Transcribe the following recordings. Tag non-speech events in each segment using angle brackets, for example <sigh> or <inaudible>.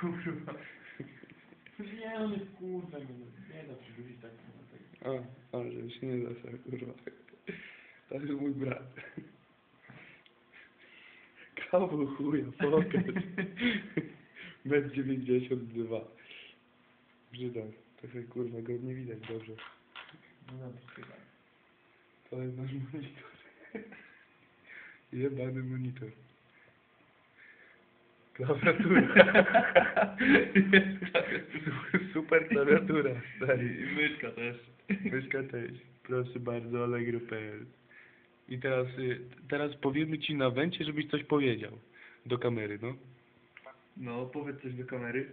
Kurwa. Nie, on jest kurwa, nie, nie da przybliżyć tak. no, tak. A, a, że się nie da sobie, kurwa. To jest mój brat. Kawał chuja, pokaż. Metr 92. Brzydak. Trochę kurwa go nie widać dobrze. No dobrze, chyba. To jest nasz monitor. Jebany monitor. Klawiatura. <laughs> Super klawiatura, stary. I myszka też. Myszka też. Proszę bardzo, allegro.pl I teraz, y, teraz powiemy ci na węcie, żebyś coś powiedział. Do kamery, no. No, powiedz coś do kamery.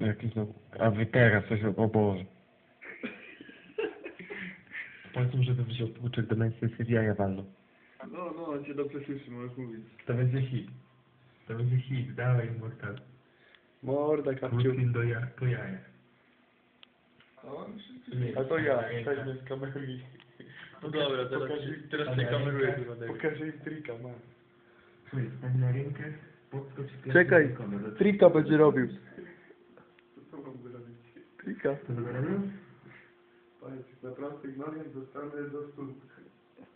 Jakiś no, a wy teraz coś, o Boże. <laughs> Powiedzmy, żeby wziął tłuczek do Manchester City, a ja walną. No, no, cię dobrze słyszy, możesz mówić. To będzie hit. To będzie hit, dawaj mortal. Morda, kapciu. Brooklyn do ja, do jaja. A to ja, weźmy z kamery. No dobra, teraz, Pokaż- teraz cię kameruję chyba. David. Pokażę im trika, ma. Słuchaj, stań na rękę, podskocz i pierwszy Czekaj, kamery. trika będzie robił. Co mam zrobić? Trika. To? Patrz, na prostych nogach dostanę do stóp. Mogę wam jeszcze tak pokazać.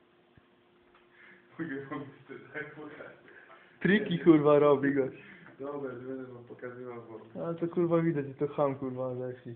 Triki kurwa robi gość. Dobra, nie będę wam pokazywał, bo... Ale to kurwa widać, to ham kurwa zeszli.